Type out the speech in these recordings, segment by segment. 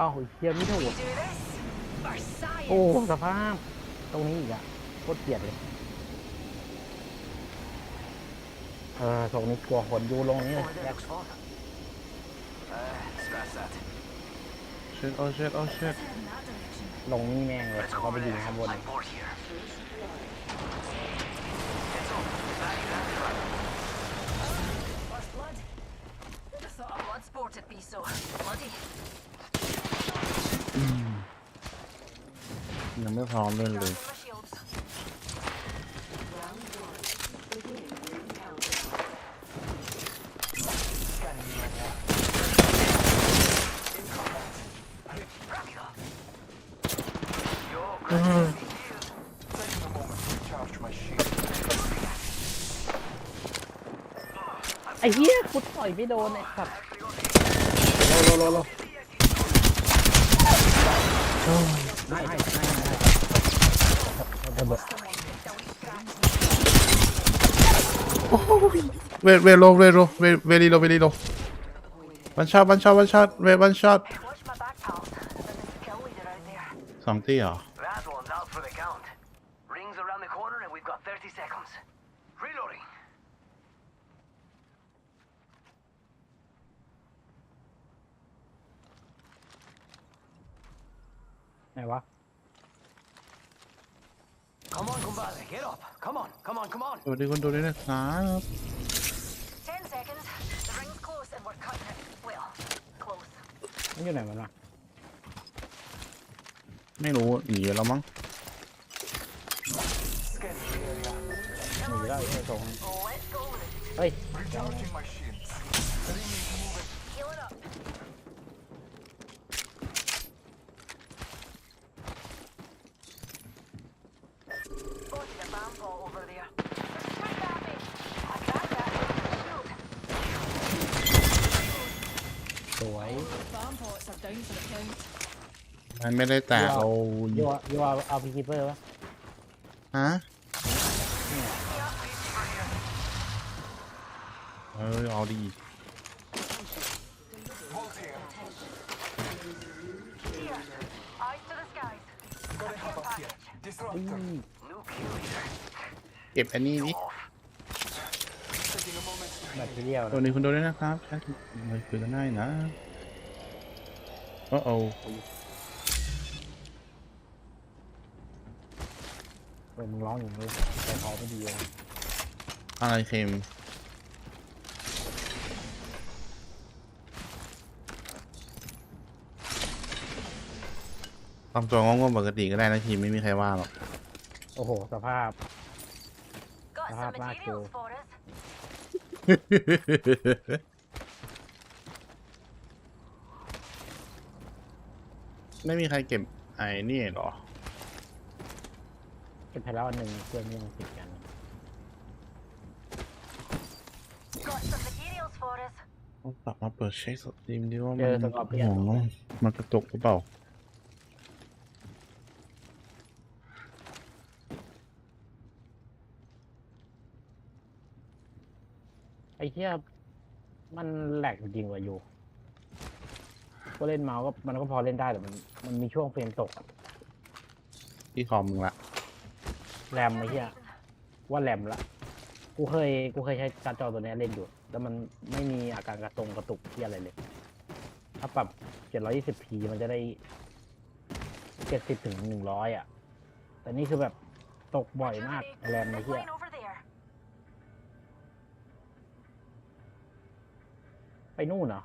อ้าวเฮียไม่ถูก Do this for science. โอ้สภาพ ตรงนี้อีกอะโคตรเกลียดเลยเออตรงนี้กลัวคนอยู่ลงนี้ Over there แยก looks fun. Uh, scratch that. เช็ดโอ้เช็ดโอ้เช็ด Head in that direction. ลงนี่แม่งเลย Let's เขา go ก็ไป over ยิง there. ข้างบน ยังไม่พร้อมเล่นเลย Charging my shields. ไอ้เหี้ยกูต่อยไม่โดนไอ้สัตว์โลโลโลโลไม่ไม่ไม่ไม่ ระเบิดเวทเวทโลเวทโลเวทเวลีโลเวลีโลวันช็อตวันช็อตวันช็อตเวทวันช็อต Watch my back, pals. There's a skill leader out there. สองตีเหรอ That one's out for the count. Rings around the corner and we've got 30 seconds. Reloading. ไหนวะ Come on, compadre. Get up. Come on, come on, come on. สวัสดีคนดูด้วยนะครับ Ten seconds. The ring's close and we're cutting it. Well, close. มันอยู่ไหนมันวะไม่รู้หนีแล้วมั้ง Sketchy area. หนีแล้วไอ้ตรง Let's go with it. เฮ้ย Recharging my shields. Heal it up. Spotted a bomb ball over there. There's a twig at me. I got that. Shield. สวย Bomb pots are down for the count. มันไม่ได้แตกเรายูเอายูเอาเอาพีคีเปอร์วะฮะเออเอาดี Here. Eyes to the skies. A care package. อุ้ย New kill leader. เก็บอันนี้ดิ Off. แบตเตอรี่ยวสวัสดีคนดูด้วยนะครับแชทมาคุยกันได้นะโอ้โอ้ เปิดมึงร้องอย่างนี้ใจคอไม่ดีเลยอะไรเค็มทำตัวงงๆปกติก็ได้นะทีมไม่มีใครว่าหรอก โอ้โห สภาพ Got Ah, some back materials to- for us. ไม่มีใครเก็บไอ้นี่หรอ เก็บไปแล้วอันหนึ่งเพื่อนยังติดกัน Got some materials for us. ต้องกลับมาเปิดเช็คสตรีมดีว่าเจมัอนสกอร์เปียนโอ้โหมันกระตุกหรือเปล่า ไอ้เทียมันแหลกจริงๆว่ะอยู่ ก็เล่นเมาส์ก็มันก็พอเล่นได้แต่มันมันมีช่วงเฟรมตกอะที่คอมมึงละ แรมไอ้เทียว่าแรมละ กูเคยกูเคยใช้การ์ดจอตัวเนี้ยเล่นอยู่ แล้วมันไม่มีอาการกระตรงกระตุกที่อะไรเลย ถ้าปรับ 720p มันจะได้ 70ถึง100 อะ แต่นี่คือแบบตกบ่อยมากแรมไอ้เทียไปนู่นเหรอ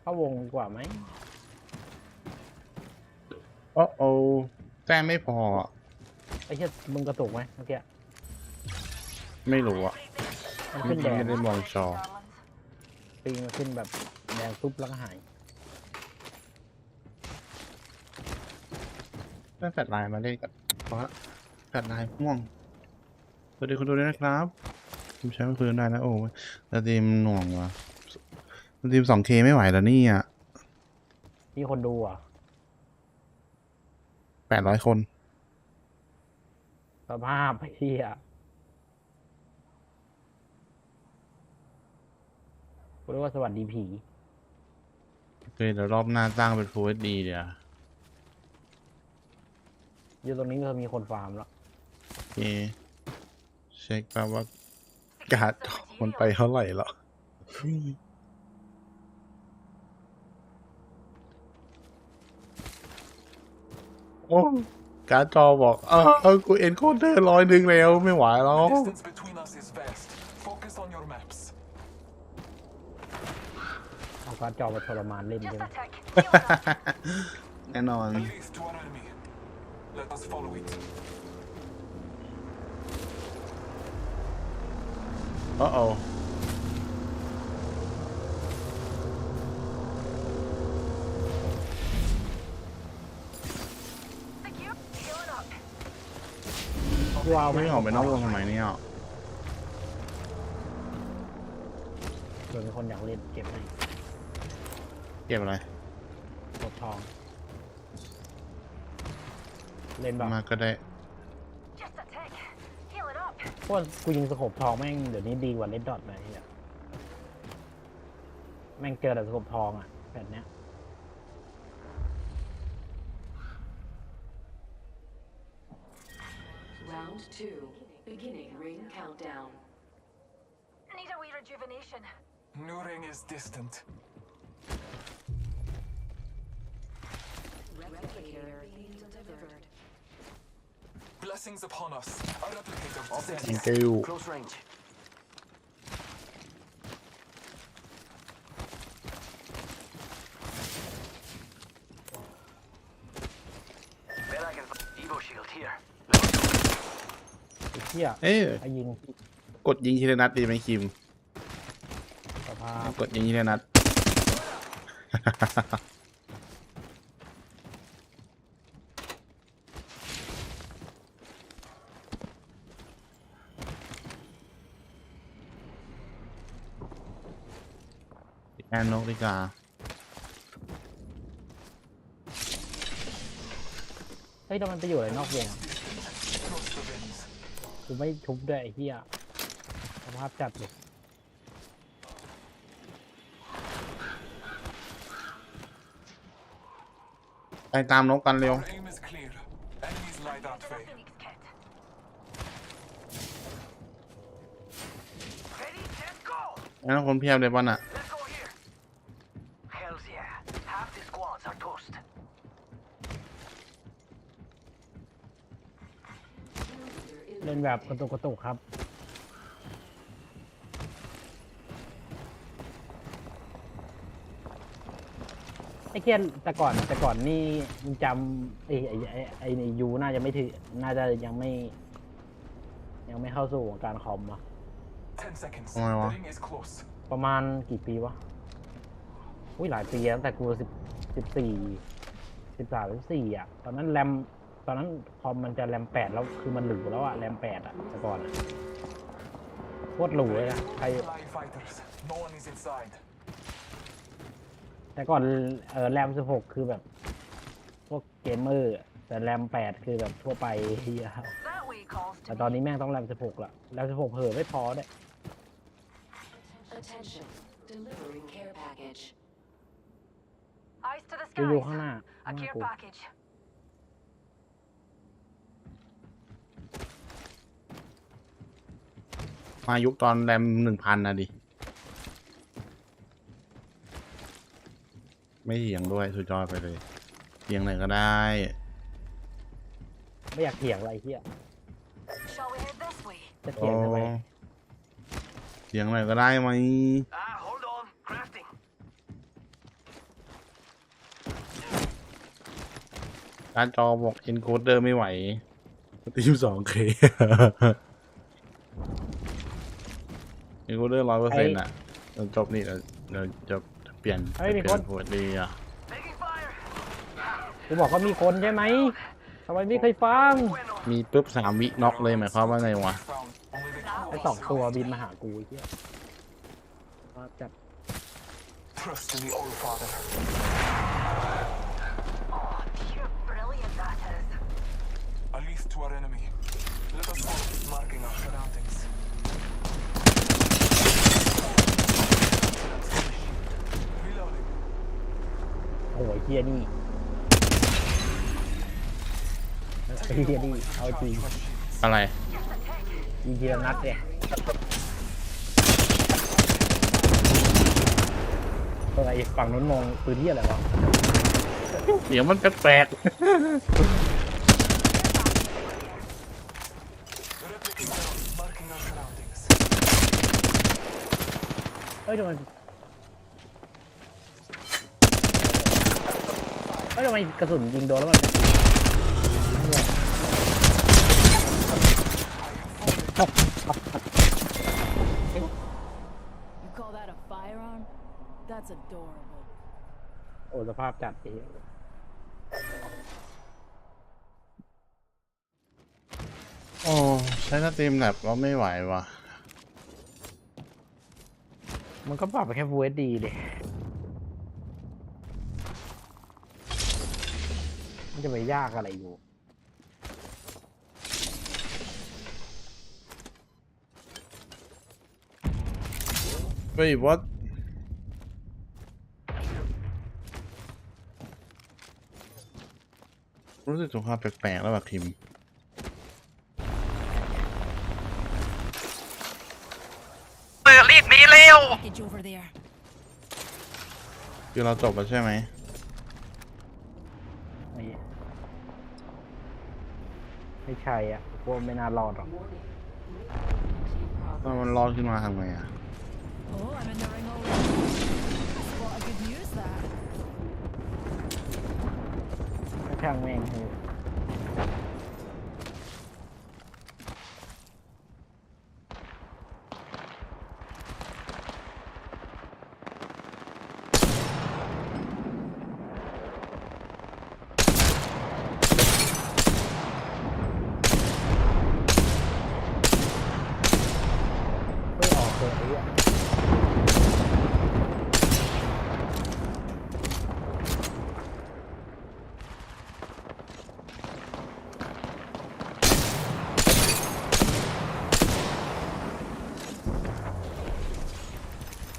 เข้าวงดีกว่าไหม โอ้โอแต้มไม่พอ อะไอ้เทียมึงกระตุกไหมเมื่อกี้ไม่รู้อะมันเมื่ขึ้อนแดกี้งไม่ได้มองจอ Darlings. ปิงมันขึ้นแบบแดงปุ๊บแล้วก็หายได้แฟลชไลน์มาเล่นกับเพราะแฟลชไลน์ม่วงสวัสดีคนดูด้วยนะครับผมใช้ไม่คืนได้นะโอ้ยสตรีมหน่วงว่ะสตรีม 2K ไม่ไหวแล้วนี่อะมีคนดูอะ800คน สภาพไอ้เทียกูเรียกว่าสวัสดีผีเคเดี๋ยวรอบหน้าสร้างเป็น Full HD เดี๋ยวอยู่ตรงนี้ก็มีคนฟาร์มแล้ว โอเคเช็คแป๊บว่าการ์ดจอมันไปเท่าไหร่แล้ว โอ้ การ์ดจอบอก เออเออกูเอ็นโคเดอร์ร้อยหนึ่งแล้วไม่ไหวแล้ว Distance between us is vast. Focus on your maps. เอาการดจอมาทรมานเล่น Just ใช่ไหม a tick. Healing up. แน่นอน A lead to our enemy. Let us follow it. โอ้โอ กูเอาไม่ออกไปนอกวงทำไมเนี่ยเผื่อมีคนอยากเล่นเก็บให้เก็บอะไรกดทอง เล่นแบบมาก็ได้ Just a tick. Healing up. พวกกูยิงสกบทองแม่งเดี๋ยวนี้ดีกว่าเล่นดอทเลยเนี่ยแม่งเจอแต่สกบทองอะแบบเนี้ย Round two. Beginning ring countdown. Need a wee rejuvenation. New ring is distant. Replicator being delivered. Blessings upon us. A replicator All set. thank you Close range. เหี้ยเอ้ยไอ้ยิงกดยิงทีละนัดดีไหมคิมสภาพกดยิงทีละนัด แอนนกดีกว่าเฮ้ยแต่มันไปอยู่อะไรนอกวง Cross the veins. กูไม่ชุบด้วยไอ้เหี้ยสภาพจัดเลยไปตามนกกันเร็วไอ้วคนเพียบเลยปอลอะ Let's go here. Hells yeah. Half the squads are toast. เล่นแบบกระตุกกระตุกครับ ไอ้เคียนแต่ก่อนแต่ก่อนนี่มึงจำไอ้ไอ้ไอ้ไอ้ในยูน่าจะไม่ถือ น่าจะยังไม่ ยังไม่เข้าสู่วงการคอมอะ Ten seconds. Oh, wow. The ring is close. ประมาณกี่ปีวะ อุ้ยหลายปีแล้วตั้งแต่กูสิบสิบสี่สิบสามสิบสี่อะ ตอนนั้นแรมต อนนั้นคอมมันจะแรมแปดแล้วคือมันหรูแล้วอะแรมแปดอะแต่ก่อนอะโคตรหรูเลยนะใคร Live fighters. No one is inside. แต่ก่อนเออแรมสิบหกคือแบบ พวกเกมเมอร์อะแต่แรมแปดคือแบบทั่วไปเฮีย That way calls แต่ to ตอน me. นี้แม่งต้องแรมสิบหกละแรมสิบหกเผลอไม่พอด้วย Attention. Delivering care package. Eyes to the กูอยู่ skies. ข้างหน้า A ข้างหน้า care กู package. มายุคตอนแรมหนึ่งพันนะดิ ไม่เถียงด้วยสุดยอดไปเลยเถียงไหนก็ได้ ไม่อยากเถียงอะไรเฮีย Shall we head this way? จะโอ้เถียงทำไมเถียงไหนก็ได้ไหม Ah, hold on. Crafting. การจอบอก encoder ไม่ไหวตีมสองเค encoder ร้อยเปอร์เซ็นต์อะเราจบนี่เราเราจะเปลี่ยนเฮ้ยมีเปลี่คยนนหัวดีอะ Taking fire. กูบอกว่ามีคนใช่ไหมทำไมไม่เคยฟัง Bueno. มีปุ๊บสามวิน็อกเลยหมายความว่าไงวะ Found. Only the ไอ้ cool สองตัวบินมาหากูไอ้เฮียว่าจัด Trust in the All Father. Oh, pure brilliant that is. A lead to our enemy. Let us follow it, marking our surroundings. Reloading. ไอ้เฮียนี่ไอ้เฮียนี่เอาจริงอะไร ยิงทีละนัดเนี่ยตัวไอ้ฝั่งนู้นมองปืนที่อะไรวะเสียงมันแปลก Replicating ground. Marking our surroundings. เอ้ยทำไม เอ้ยทำไมกระสุนยิงโดนแล้วมัน You call that a firearm? That's adorable. โอ้สภาพจัดไอ้เหี้ยๆโอ้ใช้สตรีมแลบก็ไม่ไหวว่ะมันก็ปรับไปแค่ Full HD เลย มันจะไปยากอะไรอยู่เฮ้ยวัดรู้สึกสงครามแปลกๆแล้วแบบคิม Package over there. คือเราจบแล้วใช่ไหมไม่ไม่ ใช่อะพวกไม่น่ารอดหรอกถ้ามันรอดขึ้นมาทำไงอะ Oh, I'm in the ring already. That's a lot of good news, that. ก็ช่างแม่งเถอะ ไ